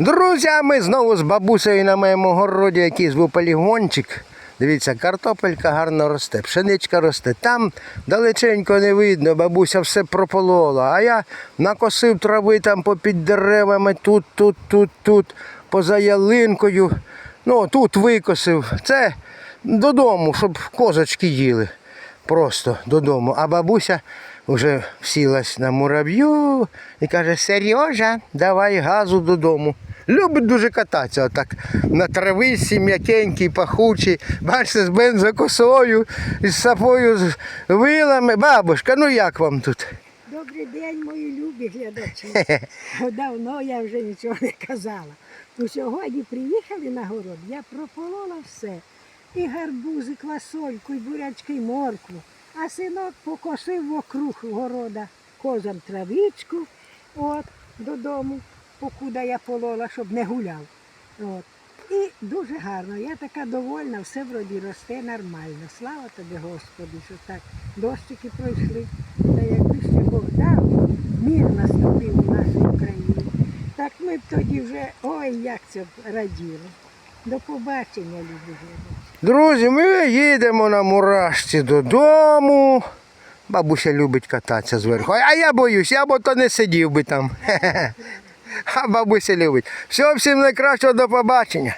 Друзі, ми знову з бабусею на моєму городі, який зву полігончик. Дивіться, картопелька гарно росте, пшеничка росте. Там далеченько не видно, бабуся все прополола. А я накосив трави там попід деревами, тут, тут, тут, тут, поза ялинкою. Ну, тут викосив. Це додому, щоб козочки їли. Просто додому. А бабуся вже сілась на мурав'ю і каже: Сережа, давай газу додому. Любить дуже кататися отак на трависі, м'якенький, пахучий, бачите, з бензокосою, з сапою, з вилами. Бабушка, ну як вам тут? Добрий день, мої любі глядачі. Давно я вже нічого не казала. Ну, сьогодні приїхали на город, я прополола все. І гарбузи, квасольку, і бурячки, і моркву. А синок покосив вокруг города козам травичку от, додому, покуди я полола, щоб не гуляв. От. І дуже гарно. Я така довольна, все вроді росте нормально. Слава тобі, Господи, що так дощики пройшли. Та якби ще Бог дав, мір наступив у нашій Україні. Так ми б тоді вже, ой, як це б раділи. До побачення, глядачі. Друзі, ми їдемо на мурашці додому. Бабуся любить кататися зверху. А я боюсь, я б то не сидів би там. А бабуся любить. Все, всім найкращого до побачення.